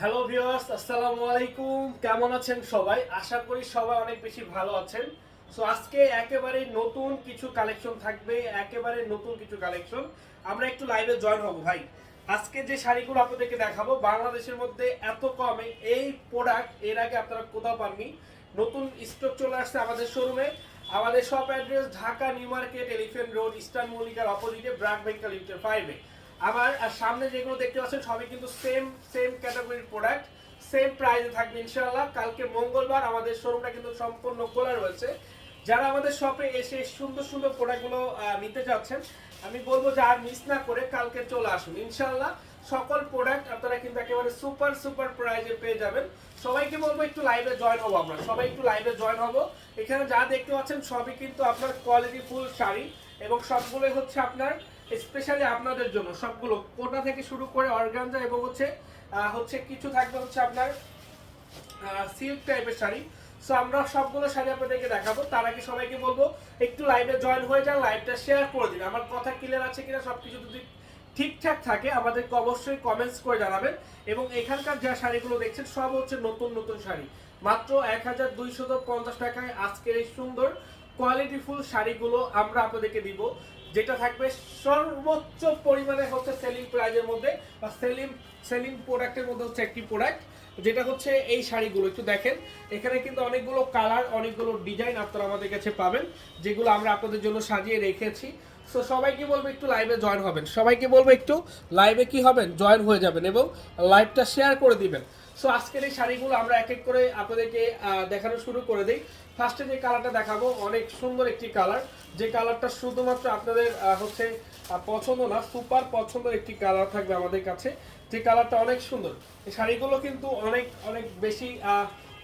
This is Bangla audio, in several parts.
হ্যালো ভিউয়ার্স আসসালামু আলাইকুম। কেমন আছেন সবাই? আশা করি সবাই অনেক বেশি ভালো আছেন। সো আজকে একেবারে নতুন কিছু কালেকশন থাকবে, একেবারে নতুন কিছু কালেকশন আমরা একটু লাইভে জয়েন হব, ভাই। আজকে যে শাড়িগুলো আপনাদেরকে দেখাবো, বাংলাদেশের মধ্যে এত কমে এই প্রোডাক্টের আগে আপনারা কোথাও পাননি। নতুন স্টক চলে আসছে আমাদের শোরুমে আমাদের shop address Dhaka New Market Elephant Road Eastern মল্লিকার অপোজিটে ব্র্যাক ব্যাংকার লিমিটেড ফাইভে আর সামনে যেগুলো দেখতে পাচ্ছেন, সবই কিন্তু সেম সেম ক্যাটাগরির প্রোডাক্ট সেম প্রাইসে থাকবে ইনশাআল্লাহ। কালকে মঙ্গলবার আমাদের শোরুমটা কিন্তু সম্পূর্ণ খোলা রয়েছে। যারা আমাদের শপে এসে সুন্দর সুন্দর প্রোডাক্টগুলো নিতে যাচ্ছেন, আমি বলব যে আর মিস না করে কালকে চলে আসুন। ইনশাআল্লাহ সকল প্রোডাক্ট আপনারা কিন্তু একেবারে সুপার সুপার প্রাইজে পেয়ে যাবেন। সবাইকে বলব একটু লাইভে জয়েন হব আমরা। সবাই একটু লাইভে জয়েন হব। এখানে যা দেখতে পাচ্ছেন, সবই কিন্তু আপনার কোয়ালিটি ফুল শাড়ি এবং সবগুলোই হচ্ছে আপনার স্পেশালি আপনাদের জন্য সবগুলো। কোটা থেকে শুরু করে অর্গানজা এবং হচ্ছে হচ্ছে কিছু থাকবে হচ্ছে আপনার সিল্ক টাইপের শাড়ি। সো আমরা সবগুলো শাড়ি আপনাদেরকে দেখাবো। তার আগে সবাইকে বলব, একটু লাইভে জয়েন হয়ে যান লাইভটা শেয়ার করে দিন। আমার কথা ক্লিয়ার আছে কিনা সবকিছু যদি ঠিকঠাক থাকে, আমাদেরকে অবশ্যই কমেন্টস করে জানাবেন। এবং এখানকার যা শাড়িগুলো দেখছেন, সব হচ্ছে নতুন নতুন শাড়ি। মাত্র এক হাজার দুইশত পঞ্চাশ টাকায় আজকের এই সুন্দর কোয়ালিটিফুল শাড়িগুলো আমরা আপনাদেরকে দিব। যেটা থাকবে সর্বোচ্চ পরিমাণে হচ্ছে সেলিং প্রাইজের মধ্যে, বা সেলিং সেলিং প্রোডাক্টের মধ্যে হচ্ছে একটি প্রোডাক্ট যেটা হচ্ছে এই শাড়িগুলো। একটু দেখেন, এখানে কিন্তু অনেকগুলো কালার অনেকগুলো ডিজাইন আপনারা আমাদের কাছে পাবেন, যেগুলো আমরা আপনাদের জন্য সাজিয়ে রেখেছি। সো সবাইকে বলব একটু লাইভে জয়েন হবেন? সবাইকে বলব একটু? লাইভে কি হবেন? জয়েন হয়ে যাবেন এবং লাইভটা শেয়ার করে দিবেন। সো আজকের এই শাড়িগুলো আমরা এক এক করে আপনাদেরকে দেখানো শুরু করে দিই। ফার্স্টে যে কালারটা দেখাবো, অনেক সুন্দর একটি কালার যে কালারটা শুধুমাত্র আপনাদের হচ্ছে পছন্দ না সুপার পছন্দের একটি কালার থাকবে আমাদের কাছে। যে কালারটা অনেক সুন্দর। এই শাড়িগুলো কিন্তু অনেক অনেক বেশি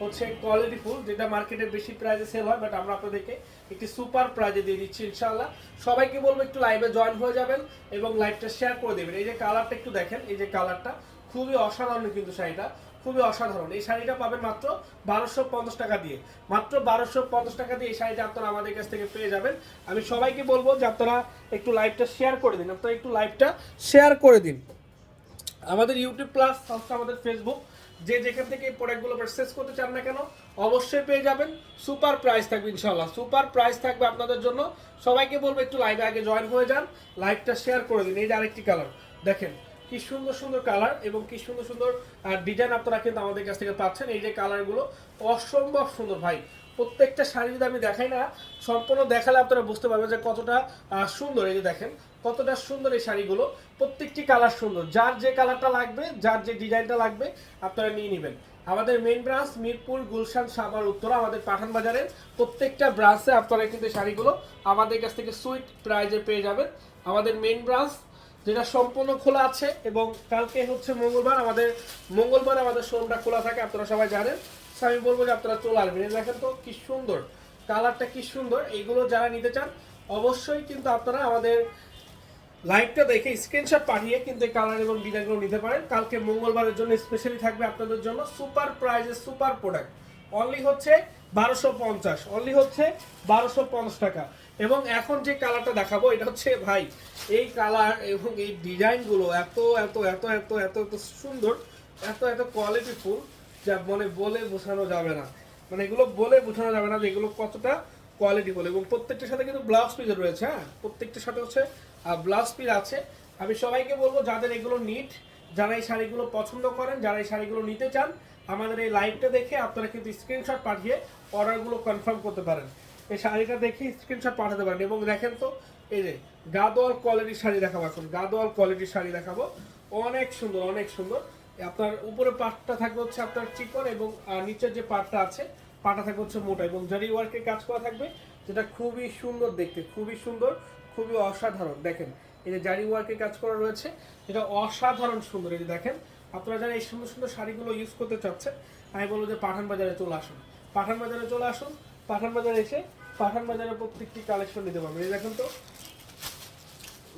হচ্ছে কোয়ালিটি ফুল, যেটা মার্কেটে বেশি প্রাইজে সেল হয় বাট আমরা আপনাদেরকে একটি সুপার প্রাইজে দিয়ে দিচ্ছি, ইনশাআল্লাহ। সবাইকে বলব একটু লাইভে জয়েন হয়ে যাবেন এবং লাইভটা শেয়ার করে দেবেন। এই যে কালারটা একটু দেখেন, এই যে কালারটা খুবই অসাধারণ কিন্তু শাড়িটা, খুবই অসাধারণ। এই শাড়িটা পাবেন মাত্র বারোশো পঞ্চাশ টাকা দিয়ে। মাত্র বারোশো পঞ্চাশ টাকা দিয়ে এই শাড়িটা আপনারা আমাদের কাছ থেকে পেয়ে যাবেন। আমি সবাইকে বলব যে আপনারা একটু লাইভটা শেয়ার করে দিন, আপনারা একটু লাইভটা শেয়ার করে দিন। আমাদের ইউটিউব প্লাস হচ্ছে আমাদের ফেসবুক যে যেখান থেকে এই প্রোডাক্টগুলো পারচেস করতে চান না কেন, অবশ্যই পেয়ে যাবেন। সুপার প্রাইস থাকবে ইনশাল্লাহ সুপার প্রাইস থাকবে আপনাদের জন্য। সবাইকে বলব একটু লাইভে আগে জয়েন হয়ে যান লাইভটা শেয়ার করে দিন। এই যে আরেকটি কালার দেখেন। কি সুন্দর সুন্দর কালার এবং কি সুন্দর সুন্দর ডিজাইন আপনারা কিন্তু আমাদের কাছ থেকে পাচ্ছেন। এই যে কালারগুলো অসম্ভব সুন্দর ভাই। প্রত্যেকটা শাড়ি যদি আমি দেখাই না, সম্পূর্ণ দেখালে আপনারা বুঝতে পারবেন যে কতটা সুন্দর। এই যে দেখেন, কতটা সুন্দর এই শাড়িগুলো। প্রত্যেকটি কালার সুন্দর। যার যে কালারটা লাগবে, যার যে ডিজাইনটা লাগবে, আপনারা নিয়ে নেবেন। আমাদের মেন ব্রাঞ্চ মিরপুর গুলশান সাভার উত্তরা, আমাদের পাঠান বাজারের প্রত্যেকটা ব্রাঞ্চে আপনারা কিন্তু শাড়িগুলো আমাদের কাছ থেকে সুইট প্রাইজে পেয়ে যাবেন। আমাদের মেন ব্রাঞ্চ যেটা সম্পূর্ণ খোলা আছে এবং কালকে হচ্ছে মঙ্গলবার আমাদের মঙ্গলবার আমাদের শোরুমটা খোলা থাকে, আপনারা সবাই জানেন। আমি বলব যে আপনারা চলে আসবেন। দেখেন তো, কি সুন্দর। কালারটা কি সুন্দর। এইগুলো যারা নিতে চান, অবশ্যই কিন্তু আপনারা আমাদের লাইভটা দেখে স্ক্রিনশট পাঠিয়ে কিন্তু কালার এবং ডিজাইনগুলো নিতে পারেন। কালকে মঙ্গলবারের জন্য স্পেশালি থাকবে আপনাদের জন্য সুপার প্রাইজের সুপার প্রোডাক্ট অনলি হচ্ছে বারোশো পঞ্চাশ। অনলি হচ্ছে বারোশো পঞ্চাশ টাকা। এবং এখন যে কালারটা দেখাবো, এটা হচ্ছে ভাই, এই কালার এবং এই ডিজাইনগুলো এত এত এত এত এত এত সুন্দর, এত এত কোয়ালিটি ফুল যা মানে বলে বোঝানো যাবে না। মানে এগুলো বলে বোঝানো যাবে না যে এগুলো কতটা কোয়ালিটি ফুল এবং প্রত্যেকটার সাথে কিন্তু ব্লাউজ পিস রয়েছে হ্যাঁ? প্রত্যেকটার সাথে হচ্ছে ব্লাউজ পিস আছে। আমি সবাইকে বলব, যাদের এগুলো নিট যারা এই শাড়িগুলো পছন্দ করেন, যারা এই শাড়িগুলো নিতে চান, আমাদের এই লাইভটা দেখে আপনারা কিন্তু স্ক্রিনশট পাঠিয়ে অর্ডারগুলো কনফার্ম করতে পারেন। এই শাড়িটা দেখে স্ক্রিনশট পাঠাতে পারেন। এবং দেখেন তো, এই যে গাদোয়াল কোয়ালিটির শাড়ি দেখাবো এখন। গাদোয়াল কোয়ালিটির শাড়ি দেখাবো। অনেক সুন্দর অনেক সুন্দর। আপনার উপরে পাটটা থাকবে হচ্ছে আপনার চিকন এবং নিচের যে পাটটা আছে, পাটা থাকবে হচ্ছে মোটা এবং জারি ওয়ার্কের কাজ করা থাকবে, যেটা খুবই সুন্দর দেখতে, খুবই সুন্দর, খুবই অসাধারণ। দেখেন, এই যে জারি ওয়ার্কের কাজ করা রয়েছে, এটা অসাধারণ সুন্দর। এই যে দেখেন, আপনারা যারা এই সুন্দর সুন্দর শাড়িগুলো ইউজ করতে চাচ্ছেন, আমি বলব যে পাঠান বাজারে চলে আসুন। পাঠান বাজারে চলে আসুন পাঠান বাজারে এসে পাঠান বাজারে প্রত্যেকটি কালেকশন নিতে পারবেন। এই দেখেন তো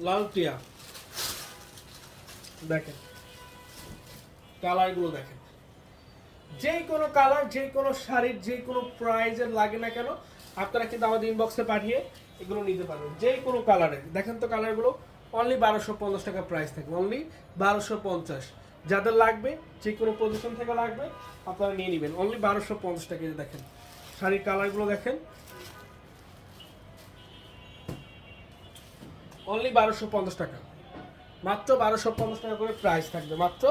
লাল টিয়া দেখেন, কালারগুলো দেখেন। যে কোনো কালার, যে কোনো শাড়ির, যে কোনো প্রাইজের লাগে না কেন, আপনারা কিন্তু আমাদের ইনবক্সে পাঠিয়ে এগুলো নিতে পারবেন। যে কোনো কালারে দেখেন তো কালারগুলো অনলি বারোশো পঞ্চাশ টাকা প্রাইস থাকে। অনলি বারোশো পঞ্চাশ। যাদের লাগবে, যে কোনো পজিশন থেকে লাগবে, আপনারা নিয়ে নেবেন। অনলি বারোশো পঞ্চাশ টাকা দেখেন। শাড়ির কালারগুলো দেখেন। অনলি বারোশো পঞ্চাশ টাকা। মাত্র বারোশো পঞ্চাশ টাকা করে প্রাইস থাকবে। মাত্র